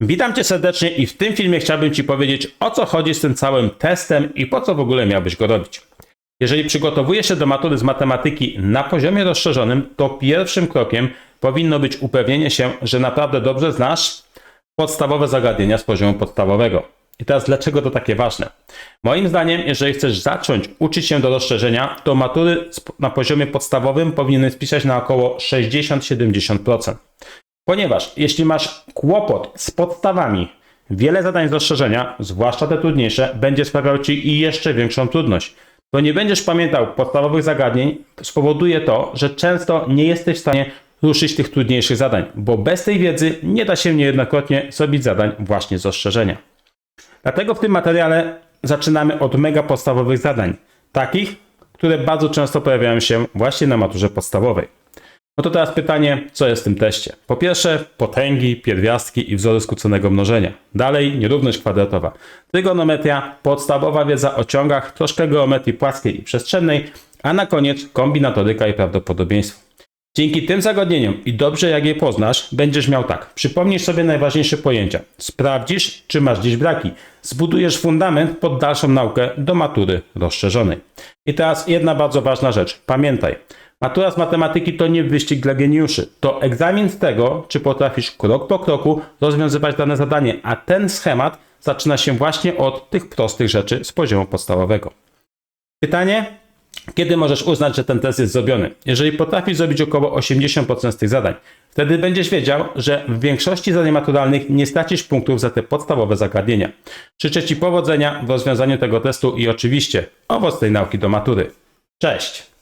Witam Cię serdecznie i w tym filmie chciałbym Ci powiedzieć o co chodzi z tym całym testem i po co w ogóle miałbyś go robić. Jeżeli przygotowujesz się do matury z matematyki na poziomie rozszerzonym, to pierwszym krokiem powinno być upewnienie się, że naprawdę dobrze znasz podstawowe zagadnienia z poziomu podstawowego. I teraz dlaczego to takie ważne? Moim zdaniem, jeżeli chcesz zacząć uczyć się do rozszerzenia, to matury na poziomie podstawowym powinieneś spisać na około 60-70%. Ponieważ jeśli masz kłopot z podstawami, wiele zadań z rozszerzenia, zwłaszcza te trudniejsze, będzie sprawiał Ci i jeszcze większą trudność. To nie będziesz pamiętał podstawowych zagadnień, spowoduje to, że często nie jesteś w stanie ruszyć tych trudniejszych zadań, bo bez tej wiedzy nie da się niejednokrotnie zrobić zadań właśnie z rozszerzenia. Dlatego w tym materiale zaczynamy od mega podstawowych zadań, takich, które bardzo często pojawiają się właśnie na maturze podstawowej. No to teraz pytanie, co jest w tym teście? Po pierwsze, potęgi, pierwiastki i wzory skróconego mnożenia. Dalej, nierówność kwadratowa. Trygonometria, podstawowa wiedza o ciągach, troszkę geometrii płaskiej i przestrzennej, a na koniec kombinatoryka i prawdopodobieństwo. Dzięki tym zagadnieniom i dobrze jak je poznasz, będziesz miał tak. Przypomnisz sobie najważniejsze pojęcia. Sprawdzisz, czy masz gdzieś braki. Zbudujesz fundament pod dalszą naukę do matury rozszerzonej. I teraz jedna bardzo ważna rzecz. Pamiętaj, matura z matematyki to nie wyścig dla geniuszy. To egzamin z tego, czy potrafisz krok po kroku rozwiązywać dane zadanie, a ten schemat zaczyna się właśnie od tych prostych rzeczy z poziomu podstawowego. Pytanie? Kiedy możesz uznać, że ten test jest zrobiony? Jeżeli potrafisz zrobić około 80% z tych zadań, wtedy będziesz wiedział, że w większości zadań maturalnych nie stracisz punktów za te podstawowe zagadnienia. Życzę Ci powodzenia w rozwiązaniu tego testu i oczywiście owocnej nauki do matury. Cześć!